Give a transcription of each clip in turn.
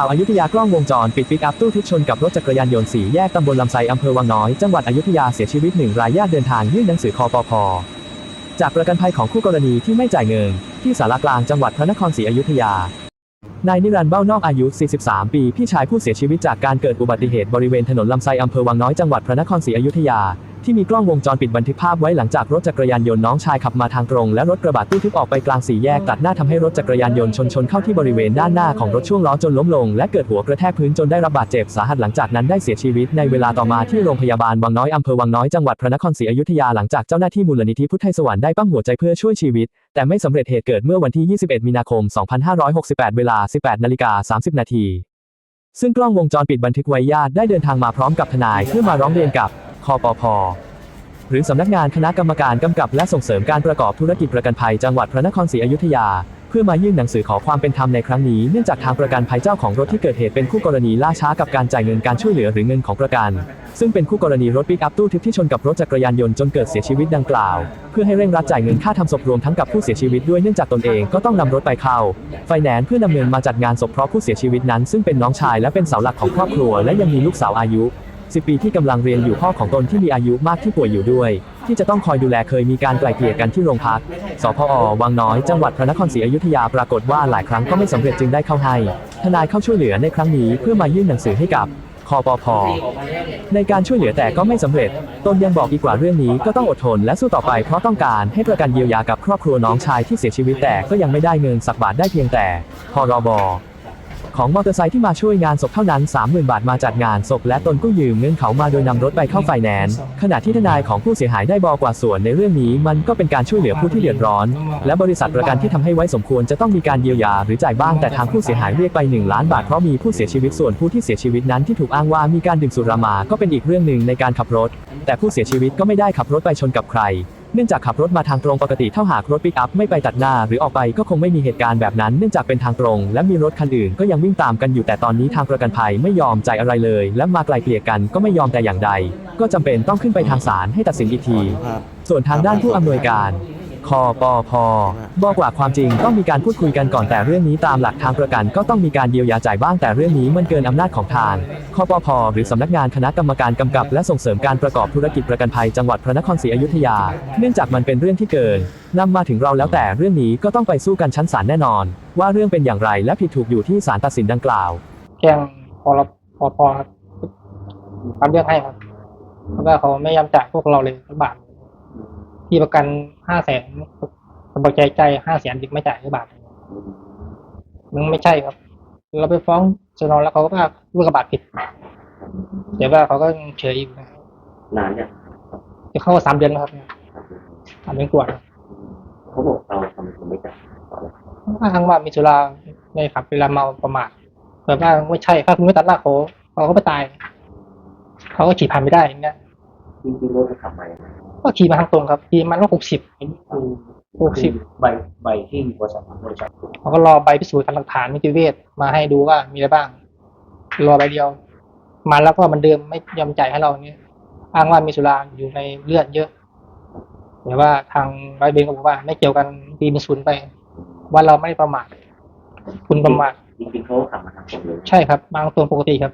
ข่าวอายุทยากล้องวงจรปิดปิกอัพตู้ทึบชนกับรถจักรยานยนต์สีแยกตำบลลำไซอำเภอวังน้อย จังหวัดอยุธยาเสียชีวิตหนึ่งรายญาติเดินทางยื่นหนังสือคอปพจากประกันภัยของคู่กรณีที่ไม่จ่ายเงิน ที่สารกลางจังหวัดพระนครศรีอยุธยานายนิรันดร์เบ้านอกอายุ 43 ปี พี่ชายผู้เสียชีวิตจากการเกิดอุบัติเหตุบริเวณถนนลำไซอำเภอวังน้อยจังหวัดพระนครศรีอยุธยา ที่มีกล้องวงจรปิดบันทึกภาพไว้หลังจากรถจักรยานยนต์น้องชายขับมาทางตรง และรถกระบะตู้ทึบออกไปกลางสี่แยกตัดหน้าทำให้รถจักรยานยนต์ชนชนเข้าที่บริเวณด้านหน้าของรถช่วงล้อจนล้มลง และเกิดหัวกระแทกพื้นจนได้รับบาดเจ็บสาหัสหลังจากนั้นได้เสียชีวิตในเวลาต่อมาที่โรงพยาบาลวังน้อยอำเภอวังน้อยจังหวัดพระนครศรีอยุธยาหลังจากเจ้าหน้าที่มูลนิธิพุทธไทยสวรรค์ได้ปั๊มหัวใจเพื่อช่วยชีวิต แต่ไม่สำเร็จเหตุเกิดเมื่อวันที่ 21 มีนาคม 2568 เวลา 18นาฬิกา30 นาทีซึ่งกล้องวงจรปิดบันทึกไว้ญาติได้เดินทางมาพร้อมกับทนายเพื่อมาร้องเรียนกับ คอปพหรือสำนักงานคณะกรรมการกำกับและส่งเสริมการประกอบธุรกิจประกันภัยจังหวัดพระนครศรีอยุธยา เพื่อมายื่นหนังสือขอความเป็นธรรมในครั้งนี้เนื่องจากทางประกันภัยเจ้าของรถที่เกิดเหตุเป็นคู่กรณีล่าช้ากับการจ่ายเงินการช่วยเหลือหรือเงินของประกัน ซึ่งเป็นคู่กรณีรถปิกอัพตู้ทึบที่ชนกับรถจักรยานยนต์จนเกิดเสียชีวิตดังกล่าว เพื่อให้เร่งรัดจ่ายเงินค่าทำศพรวมทั้งกับผู้เสียชีวิตด้วยเนื่องจากตนเองก็ต้องนำรถไปเข้าไฟแนนซ์เพื่อนำเงินมาจัดงานศพเพราะผู้เสียชีวิตนั้น ซึ่งเป็นน้องชายและเป็นเสาหลักของครอบครัว และยังมีลูกสาวอายุ 10ปีที่กำลังเรียนอยู่พ่อของตนที่มีอายุมากที่ป่วยอยู่ด้วย ที่จะต้องคอยดูแลเคยมีการไกล่เกลี่ยกันที่โรงพัก สพอวังน้อยจังหวัดพระนครศรีอยุธยาปรากฏว่าหลายครั้งก็ไม่สำเร็จจึงได้เข้าให้ ทนายเข้าช่วยเหลือในครั้งนี้เพื่อมายื่นหนังสือให้กับคอปพในการช่วยเหลือแต่ก็ไม่สำเร็จ ตนยังบอกอีกว่าเรื่องนี้ก็ต้องอดทนและสู้ต่อไปเพราะต้องการให้ประกันเยียวยากับครอบครัวน้องชายที่เสียชีวิตแต่ก็ยังไม่ได้เงินสักบาทได้เพียงแต่พรบ ของมอเตอร์ไซค์ที่มาช่วยงานศพเท่านั้น 30,000 บาทมาจัดงานศพและตนก็ยืมเงินเขามาโดยนำรถไปเข้าไฟแนนซ์ขณะที่ทนายของผู้เสียหายได้บอกว่าส่วนในเรื่องนี้มันก็เป็นการช่วยเหลือผู้ที่เดือดร้อน และบริษัทประกันที่ทำให้ไว้สมควรจะต้องมีการเยียวยาหรือจ่ายบ้างแต่ทางผู้เสียหายเรียกไป 1 ล้านบาทเพราะมีผู้เสียชีวิตส่วนผู้ที่เสียชีวิตนั้นที่ถูกอ้างว่ามีการดื่มสุรามาก็เป็นอีกเรื่องหนึ่งในการขับรถ แต่ผู้เสียชีวิตก็ไม่ได้ขับรถไปชนกับใคร เนื่องจากขับรถมาทางตรงปกติเท่าหากรถปิกอัพไม่ไปตัดหน้าหรือออกไปก็คงไม่มีเหตุการณ์แบบนั้น เนื่องจากเป็นทางตรง และมีรถคันอื่นก็ยังวิ่งตามกันอยู่แต่ตอนนี้ทางประกันภัยไม่ยอมจ่ายอะไรเลย และมาไกลเกลี่ยกันก็ไม่ยอมแต่อย่างใด ก็จำเป็นต้องขึ้นไปทางศาลให้ตัดสินอีกทีครับส่วนทางด้านผู้อำนวยการ คอปพบอกว่าความจริงต้องมีการพูดคุยกันก่อนแต่เรื่องนี้ตามหลักทางประกันก็ต้องมีการเยียวยาจ่ายบ้างแต่เรื่องนี้มันเกินอำนาจของทางคอปพหรือสำนักงานคณะกรรมการกำกับ และส่งเสริมการประกอบธุรกิจประกันภัยจังหวัดพระนครศรีอยุธยา เนื่องจากมันเป็นเรื่องที่เกินนำมาถึงเราแล้วแต่เรื่องนี้ก็ต้องไปสู้กันชั้นศาลแน่นอน ว่าเรื่องเป็นอย่างไรและผิดถูกอยู่ที่ศาลตัดสินดังกล่าว แจ้งพอรพอพอครับทำเรื่องให้ครับแล้วก็เขาไม่ยอมจ่ายพวกเราเลยสักบาท ที่ประกันห้าแสนสบายใจใจห้าแสนดิไม่จ่ายสักบาทมันไม่ใช่ครับ เราไปฟ้องชนแล้วเขาก็ว่าลูกกระบาดผิดแต่ว่าเขาก็ยังเฉยอยู่นะนานเนี่ยจะเข้าสามเดือนแล้วครับสามเดือนกว่าแล้วเขาบอกเราทำไมถึงไม่จ่ายต่อเลยอ้างว่ามีสุราในขับเวลาเมาประมาทแต่ว่าไม่ใช่ถ้าคุณไม่ตัดหน้าเขาเขาก็ไม่ตาย เขาก็ขี่ผ่านไม่ได้อย่างเงี้ยจริงๆรถมันขับมายังไง ก็ขี่มาทางตรงครับขี่มันก็หกสิบอันนี้คือหกสิบใบใบที่บริษัทบริษัทเขาก็รอใบพิสูจน์ทางหลักฐานนิติเวชมาให้ดูว่ามีอะไรบ้าง รอใบเดียว มาแล้วก็เหมันเดิมไม่ยอมจ่ายให้เราเนี่ยอ้างว่ามีสุราอยู่ในเลือดเยอะแต่ว่าทางร้อยเวรก็บอกว่า ไม่เกี่ยวกันปีมีศูนย์ไป ว่าเราไม่ได้ประมาทคุณประมาทจริงๆเขาขับมาทางตรงเลยใช่ครับบางตรงปกติครับ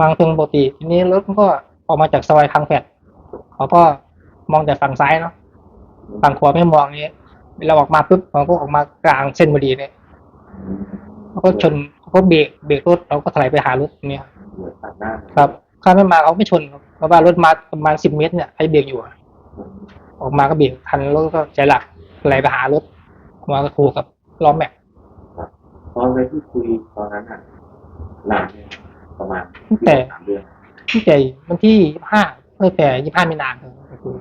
บางตรงปกติ ทีนี้รถมันก็ออกมาจากซอยทางแฟด เขาก็มองแต่ฝั่งซ้ายเนาะฝั่งขวาไม่มองนี้เราออกมาปุ๊บเขาก็ออกมากลางเส้นพอดีเลยเขาก็ชนเขาก็เบรกเบรกรถเราก็ถลายไปหารถเนี่ยเหมือนตัดหน้าครับถ้าไม่มาเขาไม่ชนครับเพราะว่ารถมาประมาณสิบเมตรเนี่ยให้เบรกอยู่อะออกมาก็เบรกทันรถก็ใจหลักถลายไปหารถออกมาก็ถูกกับล้อแม็กตอนเลยที่คุยตอนนั้นอะนานเนี่ยประมาณแต่สามเดือนตั้งแต่วันที่ห้า ตั้งแต่ยี่ห้ามีนาครับก็คือ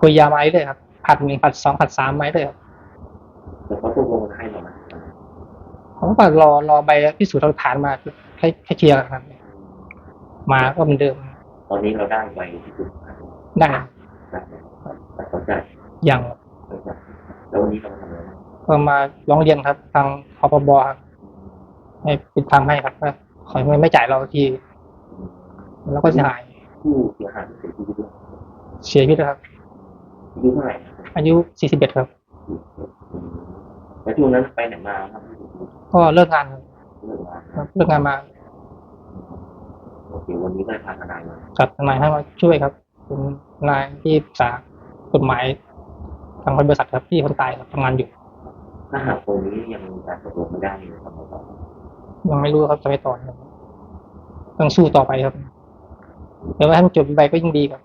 คุยยาไม้เลยครับ ผัดหนึ่งผัดสองผัดสามไม้เลยครับแต่เขาตกลงให้เราไหมผมก็รอรอใบพิสูจน์หลักฐานมาให้ให้เคลียร์กันครับ มาก็เหมือนเดิม ตอนนี้เราได้ใบที่ถูกได้ได้แต่เขาใจอย่างเข้าใจแล้ววันนี้เราทำอะไรบ้างก็มาร้องเรียนครับ ทางคอปบครับให้เป็นธรรมให้ครับว่าขอไม่ไม่จ่ายเราที แล้วก็เสียหาย ผู้เสียหายเสียชีวิตด้วยเสียชีวิตแล้วครับอายุเท่าไหร่นะครับอายุ41ครับแล้วช่วงนั้นไปไหนมาครับก็เลิกงานครับเรื่องมาครับเลิกงานมาโอเควันนี้ได้พาทนายมาจัดทนายให้มาช่วยครับเป็นทนายที่ปรึกษากฎหมายทางบริษัทครับที่คนตายครับทำงานอยู่ถ้าหากตรงนี้ยังมีการตกลงไม่ได้ทำไงต่อยังไม่รู้ครับจะไปต่อครับต้องสู้ต่อไปครับ เดี๋ยวให้มันจบไปก็ยิ่งดีครับ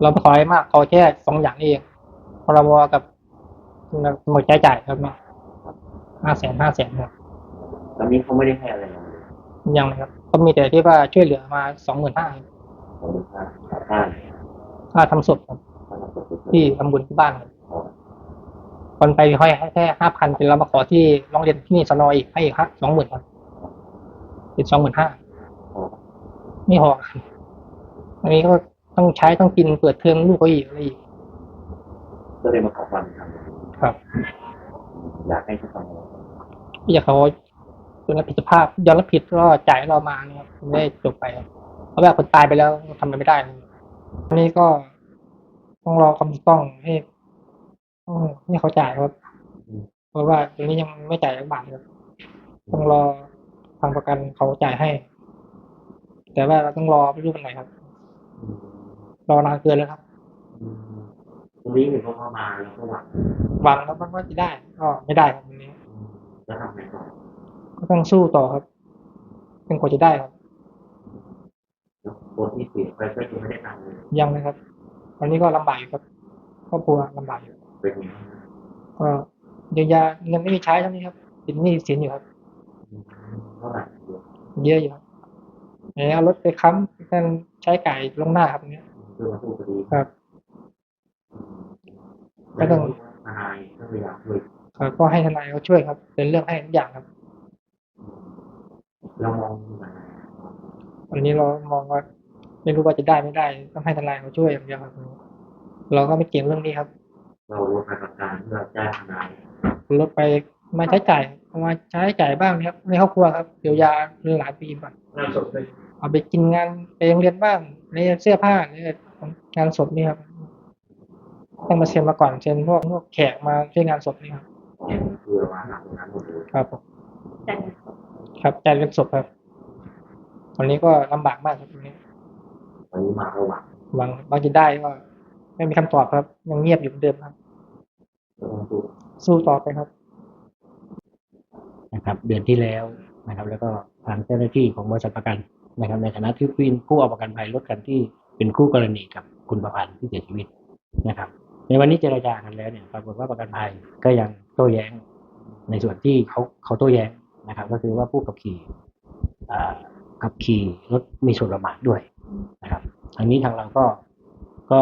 เราไม่ขอให้มากขอแค่สองอย่างนี้เองพรบกับหมดใช้จ่ายครับห้าแสนห้าแสนครับตอนนี้เขาไม่ได้ให้อะไรเราเลยยังนะครับก็มีแต่ที่ว่าช่วยเหลือมาสองหมื่นห้าเราไม่ค่าค่าไหนค่าทำศพครับค่าทำศพที่ทำบุญที่บ้านครับคนไปค่อยให้แค่ห้าพันเป็นเรามาขอที่โรงเรียนที่นี่สนออีกให้อีกห้าสองหมื่นครับเป็นสองหมื่นห้า ไม่พอครับอันนี้ก็ต้องใช้ต้องกินเปิดเทอมลูกเขาอีกอะไรอีกก็เลยมาขอความเป็นธรรมครับ อยากให้เขาทำอะไรอยากเขาเป็นรับผิดชอบยอมรับผิดก็จ่ายให้เรามาเนี่ยครับไม่ได้จบไปครับเพราะว่าคนตายไปแล้วทำอะไรไม่ได้ครับอันนี้ก็ต้องรอความถูกต้องให้ต้องให้เขาจ่ายครับ เพราะว่าตรงนี้ยังไม่จ่ายสักบาทครับต้องรอทางประกันเขาจ่ายให้ แต่ว่าเราต้องรอไม่รู้เป็นไหนครับ รอนานเกินแล้วครับตรงนี้เห็นเขาเข้ามาแล้วก็หวังหวังครับว่าจะได้ก็ไม่ได้ครับวันนี้แล้วทำไงต่อก็ต้องสู้ต่อครับเป็นกว่าจะได้ครับแล้วคนที่เสียไปก็ยังไม่ได้ทำเลยยังนะครับวันนี้ก็ลำบากอยู่ครับครอบครัวลำบากอยู่เป็นยังไงก็เยียวยาเงินไม่มีใช้เท่านี้ครับติดหนี้สินอยู่ครับเท่าไหร่เยอะอยู่ครับ แล้วเอารถไปค้ำกันใช้จ่ายลวงหน้าครับอย่างเนี้ยเพื่อมาสู้คดีครับก็ต้องทนายก็พยายามช่วยครับก็ให้ทนายเขาช่วยครับ เป็นเรื่องให้ทุกอย่างครับ เรามองยังไงวันนี้เรามองว่าไม่รู้ว่าจะได้ไม่ได้ ต้องให้ทนายเขาช่วยอย่างเดียวครับเราก็ไม่เก่งเรื่องนี้ครับ เราลดการประกันเพื่อแจ้งทนายลดไป มาใช้จ่ายเอามาใช้จ่ายบ้างนะครับในครอบครัวครับเยียวยาหลายปีก่อนงานศพเลยเอาไปกินงานไปโรงเรียนบ้างในเสื้อผ้าในงานศพนี่ครับต้องมาเซ็นมาก่อนเซ็นพวกพวกแขกมาช่วยงานศพนี่ครับคือเรามาหลังนั้นหมดเลยครับผมครับจ่ายเงินศพครับวันนี้ก็ลำบากมากครับตรงนี้วันนี้มาระหว่างหวังบางจะได้ก็ไม่มีคำตอบครับ ยังเงียบอยู่เหมือนเดิมครับก็ต้องสู้สู้ต่อไปครับ นะครับ เดือนที่แล้วนะครับ แล้วก็ทางเจ้าหน้าที่ของบริษัทประกันนะครับ ในฐานะที่เป็นผู้เอาประกันภัยรถกันที่เป็นคู่กรณีกับคุณประพันธ์ที่เสียชีวิตนะครับ ในวันนี้เจรจากันแล้วเนี่ยปรากฏว่าประกันภัยก็ยังโต้แย้งในส่วนที่เขาเขาโต้แย้งนะครับ ก็คือว่าผู้ขับขี่ขับขี่รถมีส่วนประมาทด้วยนะครับทางนี้ทางเราก็ก็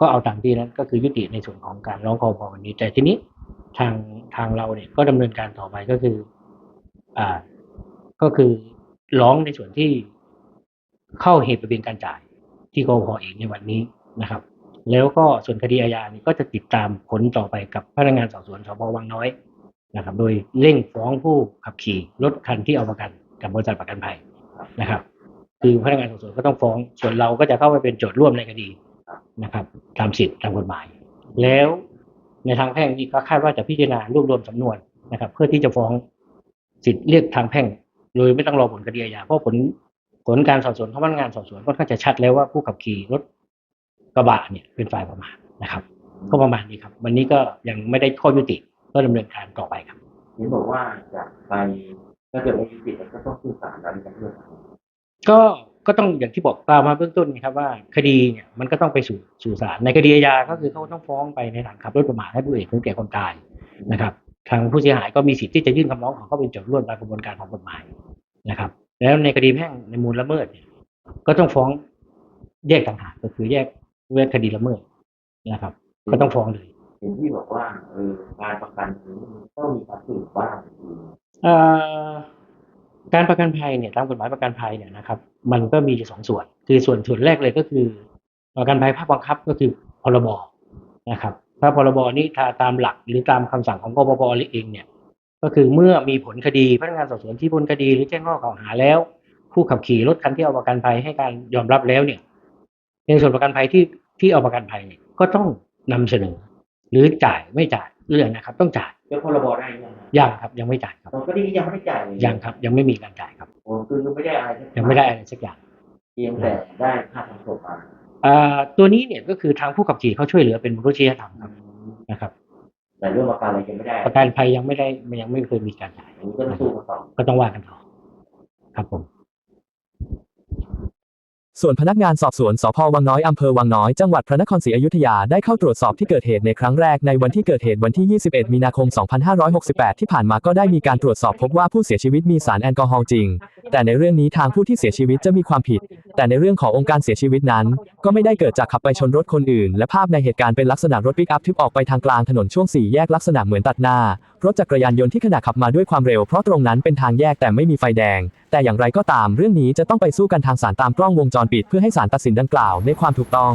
ก็เอาตามที่นั้นก็คือยุติในส่วนของการร้องคอพอวันนี้ แต่ทีนี้ ทางทางเราเนี่ยก็ดำเนินการต่อไปก็คือ อ่า ก็คือร้องในส่วนที่เข้าเหตุประเด็นการจ่ายที่กพเองในวันนี้นะครับ แล้วก็ส่วนคดีอาญานี่ก็จะติดตามผลต่อไปกับพนักงานสอบสวนสพวังน้อยนะครับ โดยเร่งฟ้องผู้ขับขี่รถคันที่เอาประกันกับบริษัทประกันภัยนะครับ คือพนักงานสอบสวนก็ต้องฟ้อง ส่วนเราก็จะเข้าไปเป็นโจทย์ร่วมในคดีนะครับ ตามสิทธิตามกฎหมาย แล้ว ในทางแพ่งนี่ก็คาดว่าจะพิจารณารวบรวมสำนวนนะครับ เพื่อที่จะฟ้องสิทธิเรียกทางแพ่ง โดยไม่ต้องรอผลคดีอาญาเพราะผลผลการสอบสวนของพนักงานสอบสวนค่อนข้างจะชัดแล้วว่าผู้ขับขี่รถกระบะเนี่ยเป็นฝ่ายประมาทนะครับก็ประมาณนี้ครับ วันนี้ก็ยังไม่ได้ข้อยุติก็ดำเนินการต่อไปครับเห็นบอกว่าจะไปถ้าเกิดไม่ยุติก็ต้องสู้ศาลแล้วมีการเลือก ก็ก็ต้องอย่างที่บอกกล่าวมาเบื้องต้นนะครับว่าคดีเนี่ยมันก็ต้องไปสู่สู่ศาลในคดีอาญาก็คือเขาต้องฟ้องไปในฐานขับรถประมาทให้ผู้อื่นถึงแก่ความตายนะครับ ทางผู้เสียหายก็มีสิทธิ์ที่จะยื่นคำร้องขอเข้าเป็นโจทย์ร่วมตามกระบวนการของกฎหมายนะครับ แล้วในคดีแพ่งในมูลละเมิดเนี่ยก็ต้องฟ้องแยกต่างหากก็คือแยกแยกคดีละเมิดนะครับ ก็ต้องฟ้องเลยเห็นที่บอกว่าเออการประกันนี้มันต้องมีความสูงบ้างอืมเอ่อ การประกันภัยเนี่ยตามกฎหมายประกันภัยเนี่ยนะครับ มันก็มีอยู่สองส่วน คือส่วนส่วนแรกเลยก็คือ ประกันภัยภาคบังคับก็คือพรบนะครับ ถ้าพรบนี้ถ้าตามหลักหรือตามคำสั่งของกปปเองเนี่ย ก็คือเมื่อมีผลคดีพนักงานสอบสวนที่พ้นคดี หรือแจ้งข้อกล่าวหาแล้ว ผู้ขับขี่รถคันที่เอาประกันภัยให้การยอมรับแล้วเนี่ย ในส่วนประกันภัยที่ที่เอาประกันภัยเนี่ยก็ต้องนำเสนอ หรือจ่ายไม่จ่ายเรื่องนะครับ ต้องจ่ายแล้วพรบได้ยังไง ยังครับยังไม่จ่ายครับตอนก็ดียังไม่ได้จ่ายเลยยังครับ ยังไม่มีการจ่ายครับโอ้คือไม่ได้อะไรยังไม่ได้อะไรสักอย่างเพียงแต่ได้ค่าทางศพมาอ่าตัวนี้เนี่ยก็คือทางผู้ขับขี่เขาช่วยเหลือเป็นมนุษยธรรมครับนะครับแต่เรื่องประกันอะไรยังไม่ได้ประกันภัยยังไม่ได้ยังไม่เคยมีการจ่ายอันนี้ก็ต้องสู้กันต่อก็ต้องว่ากันต่อครับผม ส่วนพนักงานสอบสวนสพวังน้อยอำเภอวังน้อยจังหวัดพระนครศรีอยุธยาได้เข้าตรวจสอบที่เกิดเหตุในครั้งแรกในวันที่เกิดเหตุวันที่ 21 มีนาคม 2568 ที่ผ่านมาก็ได้มีการตรวจสอบพบว่าผู้เสียชีวิตมีสารแอลกอฮอล์จริง แต่ในเรื่องนี้ทางผู้ที่เสียชีวิตจะมีความผิด แต่ในเรื่องขององค์การเสียชีวิตนั้น ก็ไม่ได้เกิดจากขับไปชนรถคนอื่น และภาพในเหตุการณ์เป็นลักษณะรถปิกอัพทึบออกไปทางกลางถนนช่วงสี่แยกลักษณะเหมือนตัดหน้า รถจักรยานยนต์ที่ขณะขับมาด้วยความเร็วเพราะตรงนั้นเป็นทางแยกแต่ไม่มีไฟแดง แต่อย่างไรก็ตามเรื่องนี้จะต้องไปสู้กันทางศาลตามกล้องวงจรปิดเพื่อให้ศาลตัดสินดังกล่าวในความถูกต้อง